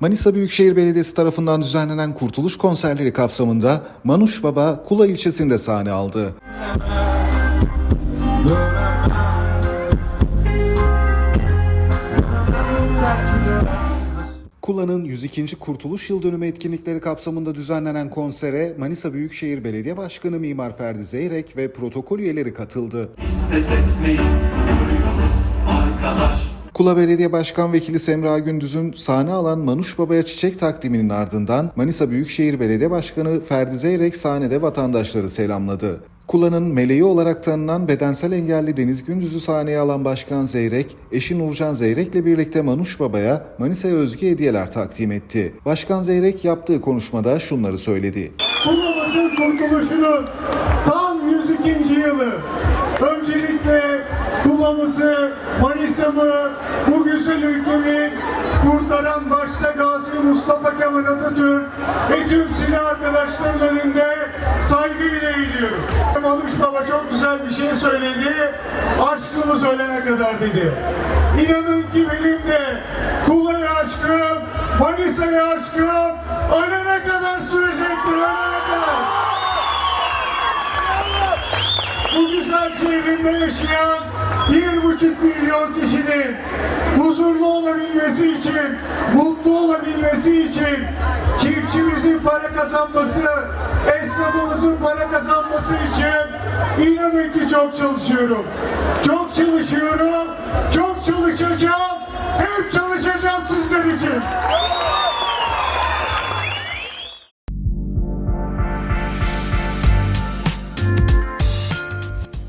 Manisa Büyükşehir Belediyesi tarafından düzenlenen kurtuluş konserleri kapsamında Manuş Baba Kula ilçesinde sahne aldı. Kula'nın 102. Kurtuluş Yıl Dönümü etkinlikleri kapsamında düzenlenen konsere Manisa Büyükşehir Belediye Başkanı Mimar Ferdi Zeyrek ve protokol üyeleri katıldı. pes etmeyiz. Kula Belediye Başkan Vekili Semra Gündüz'ün sahne alan Manuş Baba'ya çiçek takdiminin ardından Manisa Büyükşehir Belediye Başkanı Ferdi Zeyrek sahnede vatandaşları selamladı. Kula'nın meleği olarak tanınan bedensel engelli Deniz Gündüz'ü sahneye alan Başkan Zeyrek, eşi Nurcan Zeyrek'le birlikte Manuş Baba'ya Manisa'ya özgü hediyeler takdim etti. Başkan Zeyrek yaptığı konuşmada şunları söyledi. Kulağımızın kurtuluşunun tam 102. yılı. Manisa'mı, bu güzel ülkemi kurtaran başta Gazi Mustafa Kemal Atatürk ve tüm silah arkadaşların önünde saygıyla eğiliyorum. Manuş Baba çok güzel bir şey söyledi. Aşkımız ölene kadar dedi. İnanın ki benim de Kula'ya aşkım, Manisa'ya aşkım ölene kadar sürecektir, ölene kadar. Bu güzel şehrimde yaşayan bir buçuk milyon kişinin huzurlu olabilmesi için, mutlu olabilmesi için çiftçimizin para kazanması, esnafımızın para kazanması için inanın ki çok çalışıyorum. Çok çalışıyorum, çok çalışacağım, hep çalışacağım sizler için.